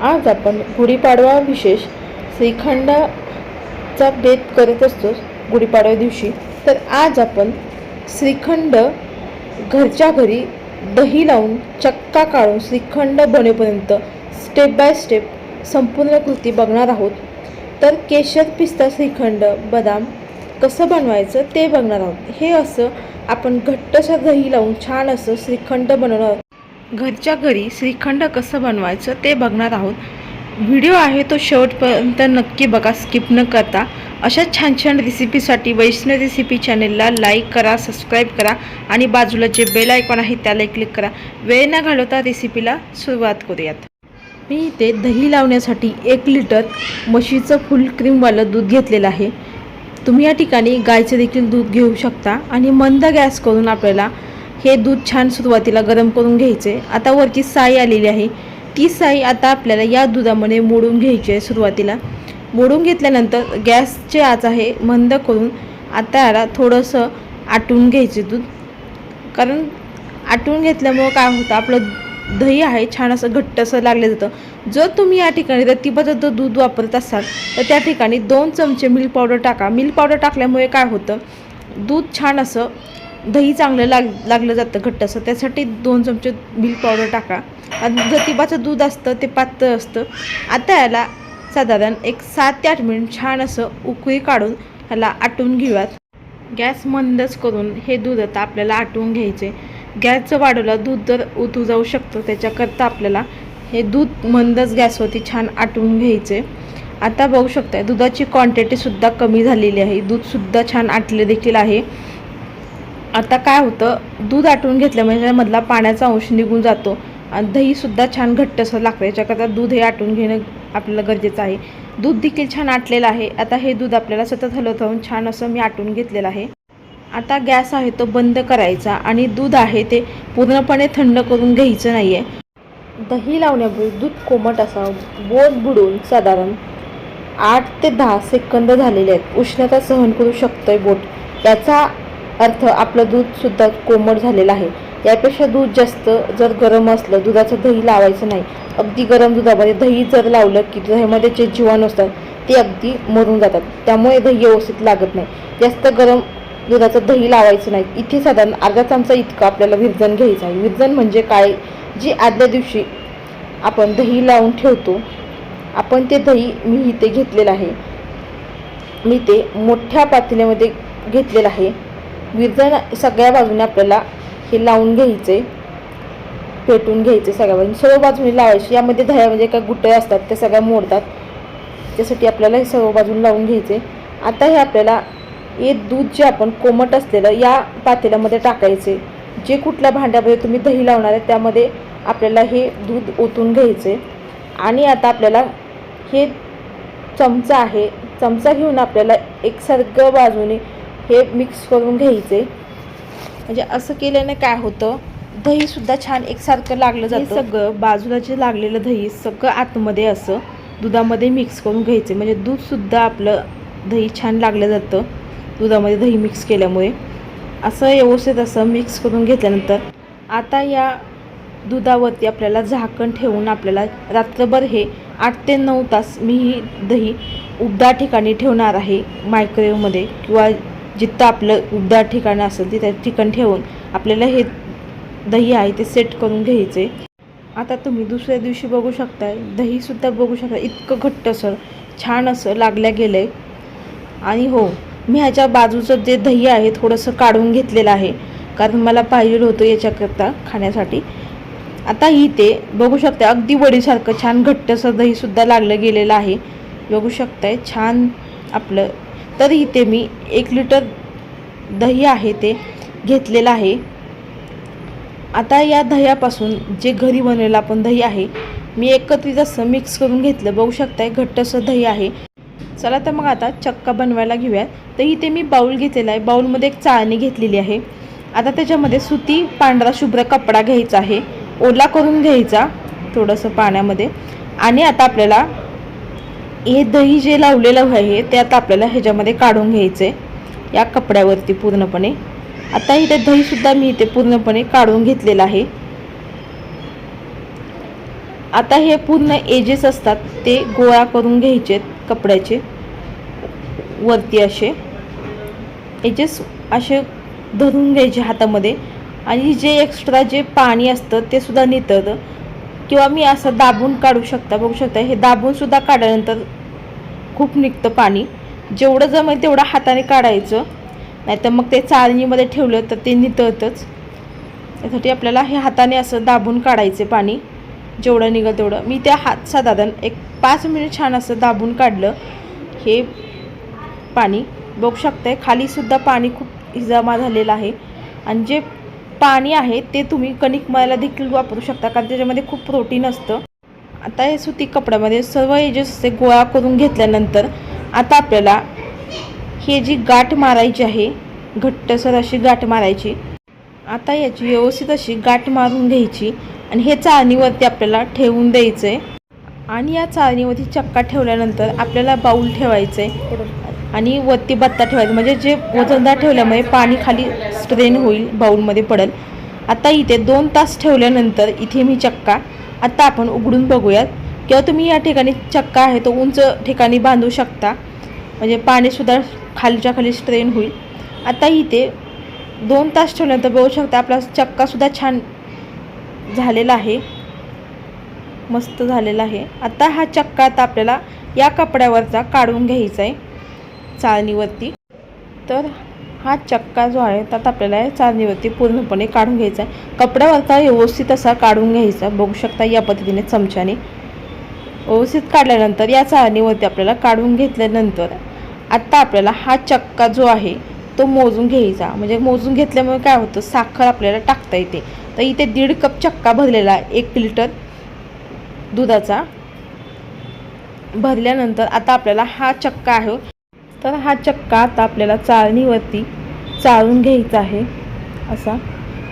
आज आपण गुढीपाडवा विशेष श्रीखंडाचा बेत करत असतो गुढीपाडव्या दिवशी. तर आज आपण श्रीखंड घरच्या घरी दही लावून चक्का काढून श्रीखंड बनेपर्यंत स्टेप बाय स्टेप संपूर्ण कृती बघणार आहोत. तर केशर पिस्ता श्रीखंड बदाम कसं बनवायचं ते बघणार आहोत. हे असं आपण घट्टसं दही लावून छान असं श्रीखंड बनवणार आहोत. घरच्या घरी श्रीखंड कसं बनवायचं ते बघणार आहोत. व्हिडिओ आहे तो शेवटपर्यंत नक्की बघा स्किप न करता. अशा छान छान रेसिपीसाठी वैष्णव रेसिपी चॅनेलला लाईक करा सबस्क्राईब करा आणि बाजूला जे बेल आयकॉन आहे त्याला क्लिक करा. वेळ न घालवता रेसिपीला सुरुवात करूयात. मी इथे दही लावण्यासाठी एक लिटर म्हशीचं फुल क्रीमवालं दूध घेतलेलं आहे. तुम्ही या ठिकाणी गायचं देखील दूध घेऊ शकता आणि मंद गॅस करून आपल्याला हे दूध छान सुरुवातीला गरम करून घ्यायचे. आता वरची साई आलेली आहे. ती साई आता आपल्याला या दुधामध्ये मोडून घ्यायची आहे सुरुवातीला. मोडून घेतल्यानंतर गॅसचे आच आहे मंद करून आता याला थोडंसं आटून घ्यायचे दूध. कारण आटून घेतल्यामुळं काय होतं आपलं दही आहे छान असं घट्ट असं लागलं जातं. जर तुम्ही या ठिकाणी रत्तीबाचं जर दूध वापरत असाल तर त्या ठिकाणी दोन चमचे मिल्क पावडर टाका. मिल्क पावडर टाकल्यामुळे काय होतं दूध छान असं दही चांगलं लाग लागलं जातं घट्ट असं. त्यासाठी दोन चमचे मिल्क पावडर टाका. आणि रतिबाचं दूध असतं ते पातळ असतं. आता याला साधारण एक सात ते आठ मिनिट छान असं उकळी काढून ह्याला आटून घेऊयात. गॅस मंदच करून हे दूध आता आपल्याला आटवून घ्यायचे. गॅसचं वाढवला दूध जर उतू जाऊ शकतो. त्याच्याकरता आपल्याला हे दूध मंदच गॅसवरती छान आटवून घ्यायचे. आता बघू शकताय दुधाची क्वांटिटीसुद्धा कमी झालेली आहे. दूधसुद्धा छान आटले देखील आहे. आता काय होतं? दूध आटवून घेतलं म्हणजे मधला पाण्याचा अंश निघून जातो. आणि दहीसुद्धा छान घट्ट असं लागतं. याच्याकरता दूध हे आटवून घेणं आपल्याला गरजेचं आहे. दूध देखील छान आटलेलं आहे. आता हे दूध आपल्याला सतत हलवत राहून छान असं मी आटून घेतलेलं आहे. आता गॅस आहे तो बंद करायचा आणि दूध आहे ते पूर्णपणे थंड करून घ्यायचं नाही आहे दही लावण्यापूर्वी दूध कोमट असावं. बोट बुडून साधारण आठ ते दहा सेकंद झालेले आहेत. उष्णता सहन करू शकतोय बोट. याचा अर्थ आपलं दूधसुद्धा कोमट झालेलं आहे. यापेक्षा दूध जास्त जर गरम असलं दुधाचं दही लावायचं नाही. अगदी गरम दुधामध्ये दही जर लावलं की दह्यामध्ये जे जीवाणू असतात ते अगदी मरून जातात. त्यामुळे दही व्यवस्थित लागत नाही. जास्त गरम दुधाचं दही लावायचं नाही. इथे साधारण अर्धा चमचा इतकं आपल्याला विरजन घ्यायचं आहे. विरजन म्हणजे काय? जी आदल्या दिवशी आपण दही लावून ठेवतो आपण ते दही मी इथे घेतलेलं आहे. मी ते मोठ्या पातेल्यामध्ये घेतलेलं आहे. विरजण सगळ्या बाजूने आपल्याला हे लावून घ्यायचे पेटून घ्यायचे सगळ्या बाजूने. सर्व बाजूने लावायचे. यामध्ये दह्यामध्ये म्हणजे काय गुट्टे असतात त्या सगळ्या मोडतात. त्यासाठी आपल्याला हे सर्व बाजूने लावून घ्यायचे. आता हे आपल्याला हे दूध जे आपण कोमट असलेलं या पातेल्यामध्ये टाकायचे. जे कुठल्या भांड्यामध्ये तुम्ही दही लावणार आहे त्यामध्ये आपल्याला हे दूध ओतून घ्यायचे. आणि आता आपल्याला हे चमचा आहे. चमचा घेऊन आपल्याला एकसारखं बाजूने हे मिक्स करून घ्यायचे. म्हणजे असं केल्याने काय होतं दहीसुद्धा छान एकसारखं लागलं जातं. सगळं बाजूला जे लागलेलं दही सगळं आतमध्ये असं दुधामध्ये मिक्स करून घ्यायचे. म्हणजे दूधसुद्धा आपलं दही छान लागलं जातं दुधामध्ये दही मिक्स केल्यामुळे. असं व्यवस्थित असं मिक्स करून घेतल्यानंतर आता या दुधावरती आपल्याला झाकण ठेवून आपल्याला रात्रभर हे आठ ते नऊ तास मी ही दही उबदार ठिकाणी ठेवणार आहे मायक्रोवेवमध्ये किंवा जिथं आपलं उबदार ठिकाण असेल तिथे ठिकाण ठेवून आपल्याला हे दही आहे ते सेट करून घ्यायचे. आता तुम्ही दुसऱ्या दिवशी बघू शकताय दहीसुद्धा बघू शकता. इतकं घट्ट असं छान असं लागल्या गेलं आहे आणि हो मी ह्याच्या बाजूचं जे दही आहे थोडंसं काढून घेतलेलं आहे. कारण मला पाहिजे होतं याच्याकरता खाण्यासाठी. आता ते बघू शकता अगदी वडीसारखं छान घट्टसं दहीसुद्धा लागलं गेलेलं आहे. बघू शकताय छान आपलं तर इथे मी एक लिटर दही आहे ते घेतलेलं आहे. आता या दह्यापासून जे घरी बनवलेलं आपण दही आहे मी एकत्रित असं मिक्स करून घेतलं. बघू शकताय घट्टसं दही आहे. चला तर मग आता चक्का बनवायला घेऊयात. तर इथे मी बाऊल घेतलेला आहे. बाऊलमध्ये एक चाळणी घेतलेली आहे. आता त्याच्यामध्ये सुती पांढरा शुभ्र कपडा घ्यायचा आहे. ओला करून घ्यायचा थोडंसं पाण्यामध्ये. आणि आता आपल्याला हे दही जे लावलेलं आहे ते आता आपल्याला ह्याच्यामध्ये काढून घ्यायचे या कपड्यावरती पूर्णपणे. आता इथे दहीसुद्धा मी इथे पूर्णपणे काढून घेतलेलं आहे. आता हे पूर्ण एजेस असतात ते गोळा करून घ्यायचे कपड्याचे. वरती असे. एजेस असे धरून घ्यायचे हातामध्ये. आणि जे एक्स्ट्रा जे पाणी असतं ते सुद्धा नितळतं. किंवा मी असं दाबून काढू शकता. बघू शकता हे दाबूनसुद्धा काढल्यानंतर खूप निघतं पाणी. जेवढं जमेल तेवढं हाताने काढायचं. नाहीतर मग ते चाळणीमध्ये ठेवलं तर ते नितळतंच. त्यासाठी आपल्याला हे हाताने असं दाबून काढायचे पाणी. जेवढं निघं तेवढं. मी त्या हात साधारण एक पाच मिनिट छान असं दाबून काढलं हे पाणी. बघू शकताय खालीसुद्धा पाणी खूप जमा झालेलं आहे. आणि जे पाणी आहे ते तुम्ही कणिक मळायला देखील वापरू शकता कारण त्याच्यामध्ये खूप प्रोटीन असतं. आता हे सुती कपड्यामध्ये सर्व एजेस असे गोळा करून घेतल्यानंतर आता आपल्याला हे जी गाठ मारायची आहे घट्टसर अशी गाठ मारायची. आता याची व्यवस्थित अशी गाठ मारून घ्यायची आणि हे चाळणीवरती आपल्याला ठेवून द्यायचं आहे आणि या चाळणीवरती चक्का ठेवल्यानंतर आपल्याला बाऊल ठेवायचं आहे आणि वरती बत्ता ठेवायचा म्हणजे जे वजनदार ठेवल्यामुळे पाणी खाली स्ट्रेन होईल बाऊलमध्ये पडेल. आता इथे दोन तास ठेवल्यानंतर इथे मी चक्का. आता आपण उघडून बघूयात. किंवा तुम्ही या ठिकाणी चक्का आहे तो उंच ठिकाणी बांधू शकता. म्हणजे पाणीसुद्धा खालच्या खाली स्ट्रेन होईल. आता इथे दोन तास ठेवल्यानंतर बघू शकता आपला चक्कासुद्धा छान झालेला आहे. मस्त झालेला आहे. आता हा चक्का आता आपल्याला या कपड्यावरचा काढून घ्यायचा आहे. चाळणीवरती. तर हा चक्का जो आहे त्यात आपल्याला चाळणीवरती पूर्णपणे काढून घ्यायचा आहे. कपड्यावरचा व्यवस्थित असा काढून घ्यायचा बघू शकता या पद्धतीने चमच्याने. व्यवस्थित काढल्यानंतर या चाळणीवरती आपल्याला काढून घेतल्यानंतर आत्ता आपल्याला हा चक्का जो आहे तो मोजून घ्यायचा. म्हणजे मोजून घेतल्यामुळे काय होतं साखर आपल्याला टाकता येते. तर इथे दीड कप चक्का भरलेला आहे एक लिटर दुधाचा. भरल्यानंतर आता आपल्याला हा चक्का आहे. तर हा चक्का आता आपल्याला चाळणीवरती चाळून घ्यायचा आहे. असा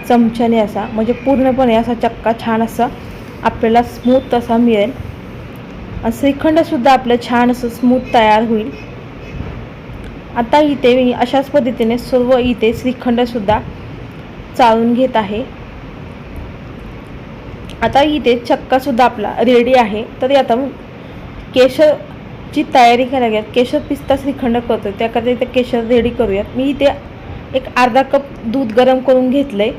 चमच्याने असा म्हणजे पूर्णपणे असा चक्का छान असा आपल्याला स्मूथ असा मिळेल. श्रीखंडसुद्धा आपलं छान असं स्मूथ तयार होईल. आता इथे मी अशाच पद्धतीने सर्व इथे श्रीखंडसुद्धा चाळून घेत आहे. आता इथे चक्कासुद्धा आपला रेडी आहे. तरी आता केशर ची तयारी करायला घ्या केशर पिस्ता श्रीखंड करतो त्याकरता इथे केशर रेडी करूयात. मी इथे एक अर्धा कप दूध गरम करून घेतलं आहे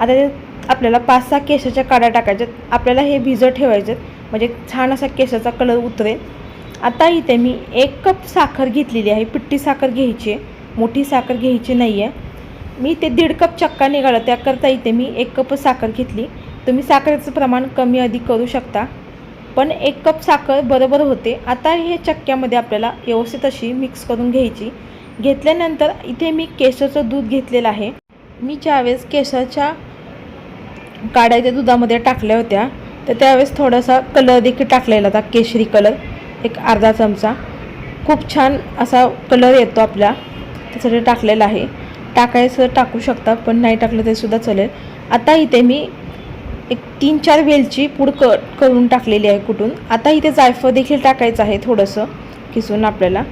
आता ते आपल्याला पाच सहा केशाच्या काड्या टाकायच्यात. आपल्याला हे भिजत ठेवायचं म्हणजे छान असा केशाचा कलर उतरेल. आता इथे मी एक कप साखर घेतलेली आहे पिट्टी साखर घ्यायची आहे. मोठी साखर घ्यायची नाही आहे मी ते दीड कप चक्का निघाला त्याकरता इथे मी एक कप साखर घेतली. तुम्ही साखरेचं प्रमाण कमी अधिक करू शकता. पण एक कप साखर बरोबर होते. आता हे चक्क्यामध्ये आपल्याला व्यवस्थित अशी मिक्स करून घ्यायची. घेतल्यानंतर इथे मी केशरचं दूध घेतलेलं आहे. मी ज्यावेळेस केसरच्या काढायच्या दुधामध्ये टाकल्या होत्या तर त्यावेळेस थोडासा कलर देखील टाकलेला होता केशरी कलर एक अर्धा चमचा. खूप छान असा कलर येतो आपल्या त्यासाठी टाकलेला आहे. टाकायचं टाकू शकता पण नाही टाकलं तरीसुद्धा चालेल. आता इथे मी एक तीन चार वेलची पूड क करून टाकलेली आहे कुठून. आता इथे जायफळ देखील टाकायचं आहे थोडंसं किसून आपल्याला.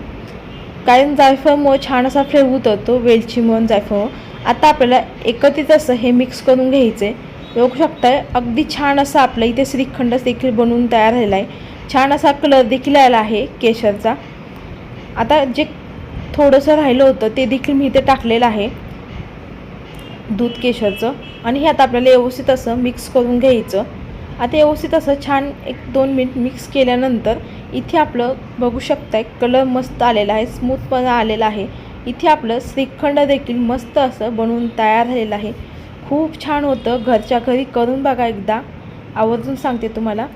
कारण जायफळमुळं छान असा फ्लेवर उतरतो म्हणून जायफळ आता आपल्याला एकत्रित असं हे मिक्स करून घ्यायचं आहे बघू शकताय अगदी छान असं आपलं इथे श्रीखंड देखील बनवून तयार झालेला आहे. छान असा कलर देखील आला आहे केशरचा. आता जे थोडंसं राहिलं होतं ते देखील मी इथे टाकलेलं आहे. दूध केशरचं. आणि हे आता आपल्याला व्यवस्थित असं मिक्स करून घ्यायचं. आता व्यवस्थित असं छान एक दोन मिनिट मिक्स केल्यानंतर इथे आपलं बघू शकताय कलर मस्त आलेला आहे स्मूथपणा आलेला आहे. इथे आपलं श्रीखंड देखील मस्त असं बनवून तयार झालेलं आहे. खूप छान होतं घरच्या घरी करून बघा एकदा. आवर्जून सांगते तुम्हाला.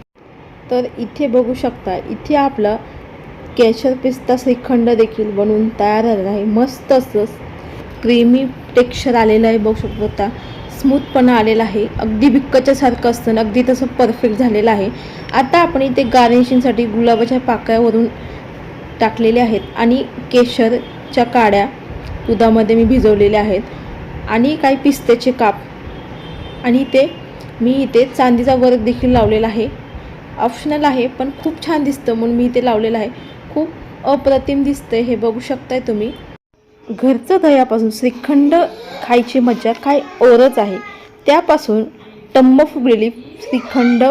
तर इथे बघू शकता इथे आपलं केशर पिस्ता श्रीखंड देखील बनवून तयार झालेलं आहे. मस्त असं क्रीमी टेक्स्चर आलेलं आहे बघू शकतो आता. स्मूथपणा आलेला आहे. अगदी बिक्कच्यासारखं असतं ना अगदी तसं परफेक्ट झालेलं आहे. आता आपण इथे गार्निशिंगसाठी गुलाबाच्या पाकळ्यावरून टाकलेले आहेत आणि केशरच्या काड्या दुधामध्ये मी भिजवलेल्या आहेत. आणि काही पिस्त्याचे काप. आणि इथे मी इथे चांदीचा वर्क देखील लावलेला आहे. ऑप्शनल आहे पण खूप छान दिसतं म्हणून मी इथे लावलेलं आहे. खूप अप्रतिम दिसतं हे बघू शकताय तुम्ही. घरचं दह्यापासून श्रीखंड खायची मजा काय ओरच आहे. त्यापासून टम्म फुगलेली श्रीखंड.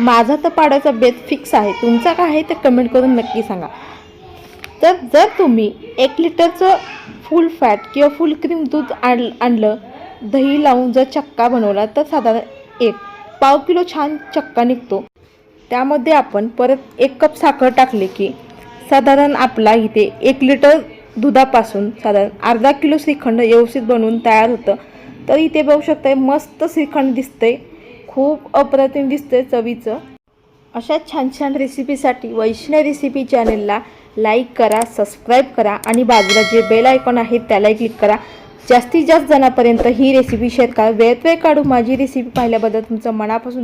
माझा तर पाडायचा बेत फिक्स आहे. तुमचा काय आहे ते कमेंट करून नक्की सांगा. तर जर तुम्ही एक लिटरचं फुल फॅट किंवा फुल क्रीम दूध आण आणलं दही लावून जर चक्का बनवला तर साधारण एक पाव किलो छान चक्का निघतो. त्यामध्ये आपण परत एक कप साखर टाकले की साधारण आपला इथे एक लिटर दुधापासून साधारण अर्धा किलो श्रीखंड व्यवस्थित बनवून तयार होतं. तर इथे बघू शकताय मस्त श्रीखंड दिसतंय. खूप अप्रतिम दिसतंय चवीचं. अशा छान छान रेसिपीसाठी वैष्णव रेसिपी चॅनलला लाईक करा सबस्क्राईब करा आणि बाजूला जे बेल आयकॉन आहे त्यालाही क्लिक करा. जास्तीत जास्त जणांपर्यंत ही रेसिपी शेअर करा वेळत वेळ काढून माझी रेसिपी पाहिल्याबद्दल तुमचं मनापासून